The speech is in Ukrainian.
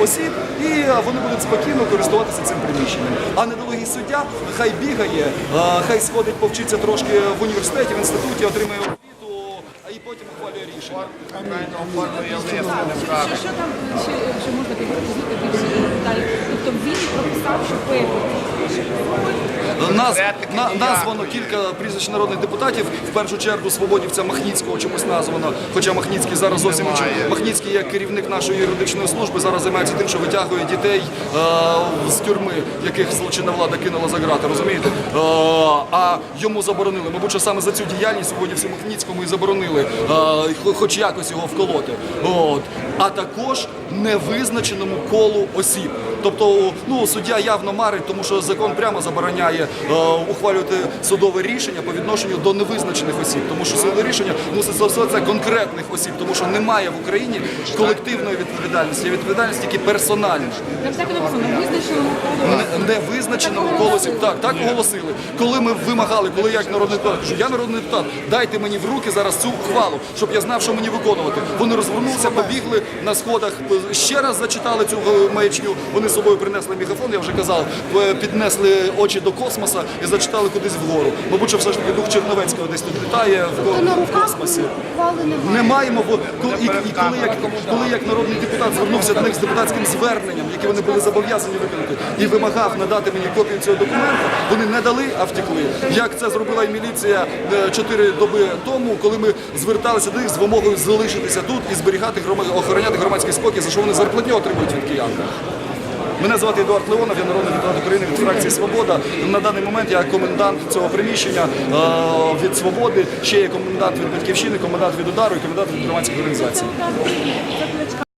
осіб, і е, вони будуть спокійно користуватися цим приміщенням. А недолугий суддя хай бігає, е, хай сходить, повчиться трошки в університеті, в інституті, отримає освіту, а і потім ухвалює рішення. Що, що там ще, можна більше? Тобто він прописав, що певні Нас, на, названо кілька прізвищ народних депутатів. В першу чергу свободівця Махніцького чомусь названо. Хоча Махніцький зараз зовсім інший. Махніцький, як керівник нашої юридичної служби, зараз займається тим, що витягує дітей е, з тюрми, яких злочинна влада кинула за грати. Розумієте? Е, а йому заборонили. Мабуть, що саме за цю діяльність свободівцю Махніцькому і заборонили, е, хоч якось його вколоти. От. А також невизначеному колу осіб. Тобто, ну суддя явно марить, тому що закон прямо забороняє е, ухвалювати судове рішення по відношенню до невизначених осіб, тому що судове рішення мусить стосуватися конкретних осіб, тому що немає в Україні колективної відповідальності, відповідальність тільки персональна. Там визначено. Не, не визначеному голосі. Так, так оголосили. Коли ми вимагали, коли я як народний депутат, кажу, я народний депутат, дайте мені в руки зараз цю ухвалу, щоб я знав, що мені виконувати. Вони розвернулися, побігли на сходах, ще раз зачитали цю маячню. Вони з собою принесли мегафон, я вже казав, е, піднесли очі до космоса і зачитали кудись вгору. Мабуть, що все ж таки дух Черновецького десь тут літає в, ко- в космосі. Не маємо, бо коли, і, і коли, як, коли як народний депутат звернувся до них з депутатським зверненням, яке вони були зобов'язані виконати, і вимагав надати мені копію цього документу, вони не дали, а втекли. Як це зробила і міліція е, чотири доби тому, коли ми зверталися до них з вимогою залишитися тут і зберігати охороняти громадський спокій, за що вони зарплатню отримують від киян. Мене звати Едуард Леонов, я народний депутат України від фракції Свобода. На даний момент я комендант цього приміщення е, від свободи. Ще є комендант від батьківщини, комендант від удару і комендант від громадських організацій.